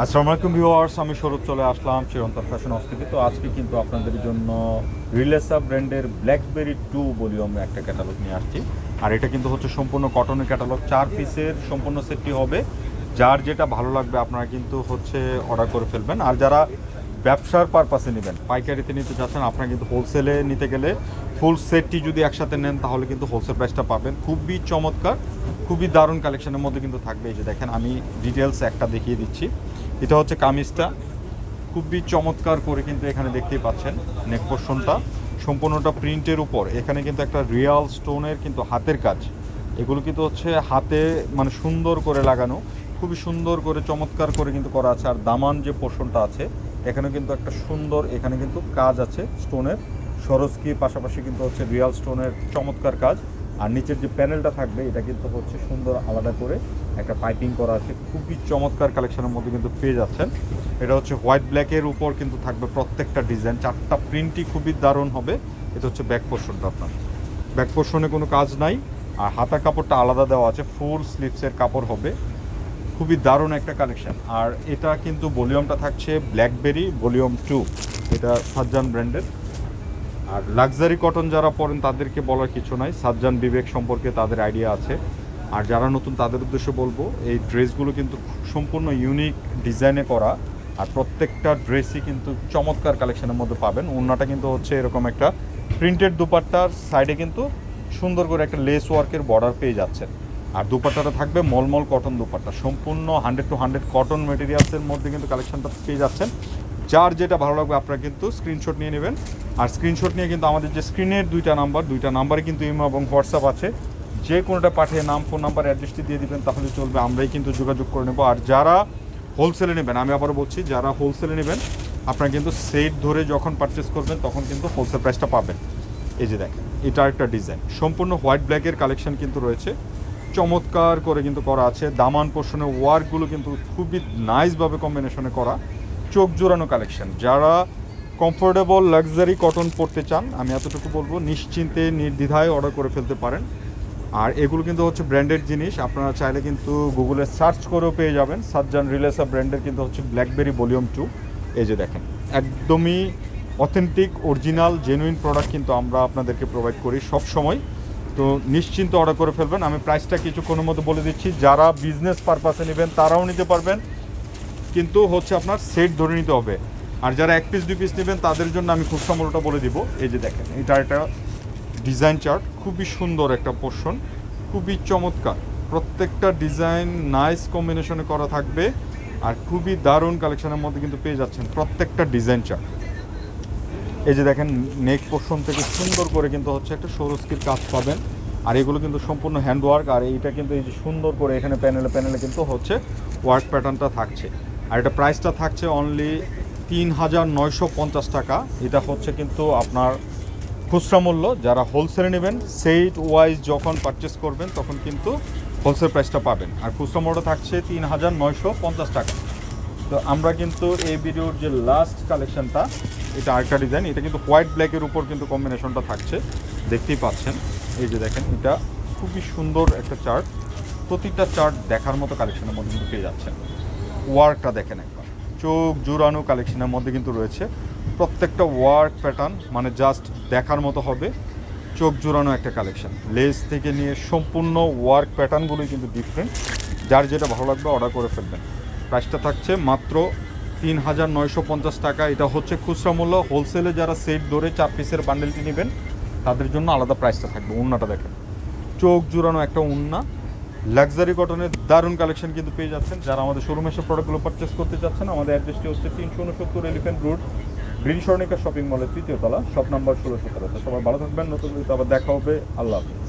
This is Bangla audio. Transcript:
আসসালামু আলাইকুম ভিউয়ার্স, আমি স্বরূপ চলে আসলাম, চিরন্তন ফ্যাশন হাউস থেকে তো আজকে কিন্তু আপনাদের জন্য রিলেসা ব্র্যান্ডের ব্ল্যাকবেরি টু ভলিউমে একটা ক্যাটালগ নিয়ে আসছি। আর এটা কিন্তু হচ্ছে সম্পূর্ণ কটনের ক্যাটালগ চার পিসের সম্পূর্ণ সেটটি হবে। যার যেটা ভালো লাগবে আপনারা কিন্তু হচ্ছে অর্ডার করে ফেলবেন। আর যারা ব্যবসার পারপাসে নেবেন, পাইকারিতে নিতে চাচ্ছেন, আপনারা কিন্তু হোলসেলে নিতে গেলে ফুল সেটটি যদি একসাথে নেন, তাহলে কিন্তু হোলসেল প্রাইসটা পাবেন। খুবই চমৎকার, খুবই দারুণ কালেকশনের মধ্যে কিন্তু থাকবে। এই যে দেখেন, আমি ডিটেলস একটা দেখিয়ে দিচ্ছি। এটা হচ্ছে কামিজটা। খুবই চমৎকার করে কিন্তু এখানে দেখতেই পাচ্ছেন নেক পোর্শনটা সম্পূর্ণটা প্রিন্টের উপর। এখানে কিন্তু একটা রিয়াল স্টোনের কিন্তু হাতের কাজ। এগুলো কিন্তু হচ্ছে হাতে মানে সুন্দর করে লাগানো। খুবই সুন্দর করে, চমৎকার করে কিন্তু করা আছে। আর দামান যে পোর্শনটা আছে এখানে কিন্তু একটা সুন্দর, এখানে কিন্তু কাজ আছে স্টোনের সরস্কির পাশাপাশি কিন্তু হচ্ছে রিয়াল স্টোনের চমৎকার কাজ। আর নিচের যে প্যানেলটা থাকবে, এটা কিন্তু হচ্ছে সুন্দর আলাদা করে একটা পাইপিং করা আছে। খুবই চমৎকার কালেকশনের মধ্যে কিন্তু পেয়ে যাচ্ছেন। এটা হচ্ছে হোয়াইট ব্ল্যাকের উপর কিন্তু থাকবে প্রত্যেকটা ডিজাইন। চারটা প্রিন্টই খুবই দারুণ হবে। এটা হচ্ছে ব্যাক পোর্শনটা আপনার। ব্যাক পোর্শনে কোনো কাজ নাই। আর হাতা কাপড়টা আলাদা দেওয়া আছে। ফুল স্লিভসের কাপড় হবে। খুবই দারুণ একটা কালেকশন আর এটা কিন্তু ভলিউমটা থাকছে ব্ল্যাকবেরি ভলিউম টু এটা সাজ্জান ব্র্যান্ডের আর লাক্সারি কটন যারা পরেন, তাদেরকে বলার কিছু নাই। সাজ্জান বিবেক সম্পর্কে তাদের আইডিয়া আছে। আর যারা নতুন, তাদের উদ্দেশ্যে বলব, এই ড্রেসগুলো কিন্তু সম্পূর্ণ ইউনিক ডিজাইনে করা। আর প্রত্যেকটা ড্রেসই কিন্তু চমৎকার কালেকশনের মধ্যে পাবেন। ওড়নাটা কিন্তু হচ্ছে এরকম একটা প্রিন্টেড দুপাট্টার সাইডে কিন্তু সুন্দর করে একটা লেস ওয়ার্কের বর্ডার পেয়ে যাচ্ছেন। আর দুপাট্টাটা থাকবে মলমল কটন দুপাট্টা। সম্পূর্ণ হান্ড্রেড টু হান্ড্রেড কটন মেটেরিয়ালসের মধ্যে কিন্তু কালেকশনটা পেয়ে যাচ্ছেন। যার যেটা ভালো লাগবে আপনারা কিন্তু স্ক্রিনশট নিয়ে নেবেন। আর স্ক্রিনশট নিয়ে কিন্তু আমাদের যে স্ক্রিনের দুইটা নাম্বার দুইটা নাম্বারে কিন্তু ইমো এবং হোয়াটসঅ্যাপ আছে। যে কোনোটা পাঠিয়ে নাম ফোন নাম্বার অ্যাড্রেসটি দিয়ে দিবেন, তাহলে চলবে। আমরাই কিন্তু যোগাযোগ করে নেব। আর যারা হোলসেলে নেবেন, আমি আবারও বলছি, যারা হোলসেলে নেবেন, আপনারা কিন্তু সেট ধরে যখন পারচেস করবেন, তখন কিন্তু হোলসেল প্রাইসটা পাবেন। এই যে দেখেন, এটা একটা ডিজাইন সম্পূর্ণ হোয়াইট ব্ল্যাকের কালেকশন কিন্তু রয়েছে। চমৎকার করে কিন্তু করা আছে। দামান পোর্শনের ওয়ার্কগুলো কিন্তু খুবই নাইসভাবে কম্বিনেশনে করা। চোখ জোড়ানো কালেকশন যারা কমফোর্টেবল লাক্সারি কটন পরতে চান, আমি এতটুকু বলব, নিশ্চিন্তে, নির্দ্বিধায় অর্ডার করে ফেলতে পারেন। আর এগুলো কিন্তু হচ্ছে ব্র্যান্ডেড জিনিস, আপনারা চাইলে কিন্তু গুগলে সার্চ করেও পেয়ে যাবেন। সাজ্জান রিলেসা ব্র্যান্ডের কিন্তু হচ্ছে ব্ল্যাকবেরি ভলিউম টু এই যে দেখেন, একদমই অথেন্টিক অরিজিনাল জেনুইন প্রোডাক্ট কিন্তু আমরা আপনাদেরকে প্রোভাইড করি সব সময় তো নিশ্চিন্ত অর্ডার করে ফেলবেন। আমি প্রাইসটা কিছুক্ষণের মতো বলে দিচ্ছি। যারা বিজনেস পারপাসে নেবেন, তারাও নিতে পারবেন। কিন্তু হচ্ছে আপনার সেট ধরে নিতে হবে। আর যারা এক পিস দুই পিস নেবেন, তাদের জন্য আমি খুচরা মূল্যটা বলে দিব। এই যে দেখেন, এটা একটা ডিজাইন চার্ট খুবই সুন্দর একটা পোর্শন খুবই চমৎকার। প্রত্যেকটা ডিজাইন নাইস কম্বিনেশনে করা থাকবে আর খুবই দারুণ কালেকশনের মধ্যে কিন্তু পেয়ে যাচ্ছেন প্রত্যেকটা ডিজাইন চার্ট এই যে দেখেন নেক পোর্শন থেকে সুন্দর করে কিন্তু হচ্ছে একটা সরস্কির কাজ পাবেন। আর এগুলো কিন্তু সম্পূর্ণ হ্যান্ডওয়ার্ক আর এইটা কিন্তু এই যে সুন্দর করে এখানে প্যানেলে প্যানেলে কিন্তু হচ্ছে ওয়ার্ক প্যাটার্নটা থাকছে। আর এটা প্রাইসটা থাকছে অনলি তিন হাজার নয়শো পঞ্চাশ টাকা। এটা হচ্ছে কিন্তু আপনার খুচরা মূল্য। যারা হোলসেলে নেবেন সেইট ওয়াইজ যখন পারচেস করবেন, তখন কিন্তু হোলসেল প্রাইসটা পাবেন। আর খুচরা মূল্য থাকছে তিন হাজার নয়শো পঞ্চাশ টাকা। তো আমরা কিন্তু এই ভিডিওর যে লাস্ট কালেকশনটা এটা আরেকটা ডিজাইন এটা কিন্তু হোয়াইট ব্ল্যাকের উপর কিন্তু কম্বিনেশনটা থাকছে। দেখতেই পাচ্ছেন। এই যে দেখেন, এটা খুবই সুন্দর একটা চার্ট প্রতিটা চার্ট দেখার মতো কালেকশনের মধ্যে পেয়ে যাচ্ছেন। ওয়ার্কটা দেখেন একবার। চোখ জোড়ানো কালেকশনের মধ্যে কিন্তু রয়েছে। প্রত্যেকটা ওয়ার্ক প্যাটার্ন মানে জাস্ট দেখার মতো হবে। চোখ জোড়ানো একটা কালেকশন লেস থেকে নিয়ে সম্পূর্ণ ওয়ার্ক প্যাটার্নগুলোই কিন্তু ডিফারেন্ট যার যেটা ভালো লাগবে অর্ডার করে ফেলবেন। প্রাইসটা থাকছে মাত্র তিন হাজার নয়শো পঞ্চাশ টাকা। এটা হচ্ছে খুচরা মূল্য। হোলসেলে যারা সেট ধরে চার পিসের বান্ডেলটি নেবেন তাদের জন্য আলাদা প্রাইসটা থাকবে। উন্নাটা দেখেন। চোখ জোড়ানো একটা উন্না লাক্সারি কটনের দারুণ কালেকশন কিন্তু পেয়ে যাচ্ছেন। যারা আমাদের শোরুমে এসে প্রোডাক্টগুলো পারচেস করতে চাচ্ছেন, আমাদের অ্যাড্রেসটি হচ্ছে তিনশো উনসত্তর elephant road green Swarnika shopping মলের তৃতীয় তলা শপ নাম্বার ষোলো সতেরো সবাই ভালো থাকবেন, নতুন আবার দেখা হবে। আল্লাহ হাফিজ।